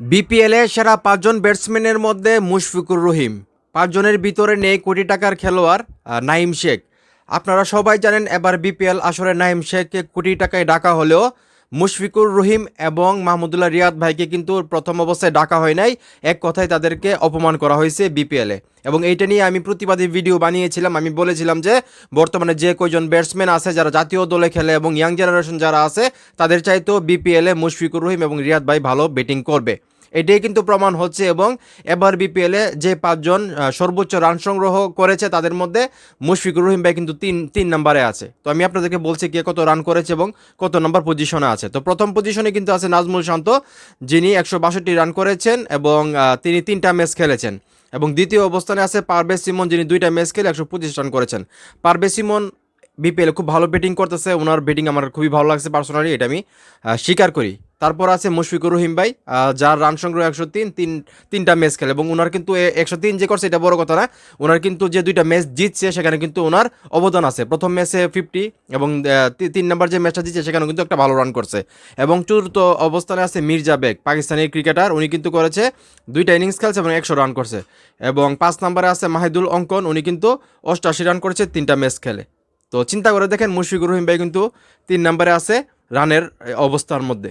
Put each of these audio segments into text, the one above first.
বিপিএলে সেরা পাঁচজন ব্যাটসম্যানের মধ্যে মুশফিকুর রহিম। পাঁচজনের ভিতরে নেই কোটি টাকার খেলোয়াড় নাইম শেখ। আপনারা সবাই জানেন এবার বিপিএল আসরে নাইম শেখকে কোটি টাকায় ডাকা হলেও মুশফিকুর রহিম এবং মাহমুদুল্লাহ রিয়াদ ভাইকে কিন্তু প্রথম অবস্থায় ডাকা হয় নাই। এক কথায় তাদেরকে অপমান করা হয়েছে বিপিএলে। এবং এইটা নিয়ে আমি প্রতিবাদী ভিডিও বানিয়েছিলাম। আমি বলেছিলাম যে, বর্তমানে যে কয়জন ব্যাটসম্যান আছে, যারা জাতীয় দলে খেলে এবং ইয়াং জেনারেশন যারা আছে, তাদের চাইতেও বিপিএলে মুশফিকুর রহিম এবং রিয়াদ ভাই ভালো ব্যাটিং করবে। এটাই কিন্তু প্রমাণ হচ্ছে এবং এবার বিপিএলে যে পাঁচজন সর্বোচ্চ রান সংগ্রহ করেছে তাদের মধ্যে মুশফিকুর রহিম ভাই কিন্তু তিন তিন নম্বরে আছে। তো আমি আপনাদেরকে বলছি কে কত রান করেছে এবং কত নম্বর পজিশনে আছে। তো প্রথম পজিশনে কিন্তু আছে নাজমুল শান্ত, যিনি একশো বাষট্টি রান করেছেন এবং তিনি তিনটা ম্যাচ খেলেছেন। এবং দ্বিতীয় অবস্থানে আছে পারভেজ সিমন, যিনি দুইটা ম্যাচ খেলে একশো পঁচিশ রান করেছেন। পারভেজ সিমন বিপিএল খুব ভালো ব্যাটিং করতেছে। ওনার ব্যাটিং আমার খুবই ভালো লাগছে পার্সোনালি এটা আমি স্বীকার করি। তারপর আছে মুশফিকুর রহিম ভাই যার রান সংগ্রহ একশো তিন তিন, তিনটা ম্যাচ খেলে। এবং ওনার কিন্তু একশো তিন যে করছে, এটা বড় কথা না। ওনার কিন্তু যে দুইটা ম্যাচ জিতছে, সেখানে কিন্তু ওনার অবদান আছে। প্রথম ম্যাচে ফিফটি এবং তিন নম্বর যে ম্যাচটা জিতছে সেখানে কিন্তু একটা ভালো রান করছে। এবং চতুর্থ অবস্থানে আছে মির্জা বেগ, পাকিস্তানি ক্রিকেটার উনি কিন্তু করেছে দুইটা ইনিংস খেলছে এবং একশো রান করছে। এবং পাঁচ নম্বরে আছে মাহিদুল অঙ্কন। উনি কিন্তু অষ্টআশি রান করেছে, তিনটা ম্যাচ খেলে। তো চিন্তা করে দেখেন মুশফিকুর রহিম ভাই কিন্তু তিন নম্বরে আছে রানের অবস্থার মধ্যে।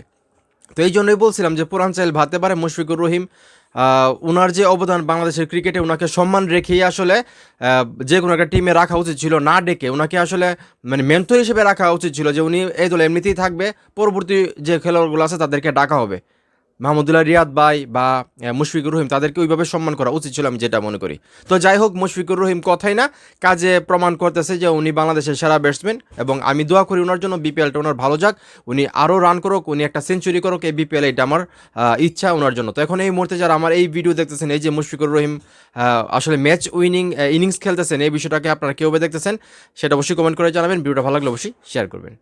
তো এই জন্যই বলছিলাম যে পুরাঞ্চল ভাতে পারে মুশফিকুর রহিম। ওনার যে অবদান বাংলাদেশের ক্রিকেটে ওনাকে সম্মান রেখেই আসলে যে কোনো একটা টিমে রাখা উচিত ছিল না ডেকে ওনাকে আসলে মানে মেন্টর হিসেবে রাখা উচিত ছিল যে উনি এই দলে এমনিতেই থাকবে, পরবর্তী যে খেলোয়াড়গুলো আছে তাদেরকে ডাকা হবে। মাহমুদুল্লাহ রিয়াদ ভাই বা মুশফিকুর রহিম, তাদেরকে ওইভাবে সম্মান করা উচিত ছিল আমি যেটা মনে করি। তো যাই হোক, মুশফিকুর রহিম কথাই না, কাজে প্রমাণ করতেছে যে উনি বাংলাদেশের সেরা ব্যাটসম্যান এবং আমি দোয়া করি ওনার জন্য বিপিএলটা ওনার ভালো যাক, উনি আরও রান করুক, উনি একটা সেঞ্চুরি করুক, এই বিপিএল এটা আমার ইচ্ছা ওনার জন্য। তো এখন এই মুহূর্তে যারা আমার এই ভিডিও দেখতেছেন, এই যে মুশফিকুর রহিম আসলে ম্যাচ উইনিং ইনিংস খেলতেছেন, এই বিষয়টাকে আপনারা কেউ দেখতেছেন, সেটা অবশ্যই কমেন্ট করে জানাবেন, ভিডিওটা ভালো লাগলে অবশ্যই শেয়ার করবেন।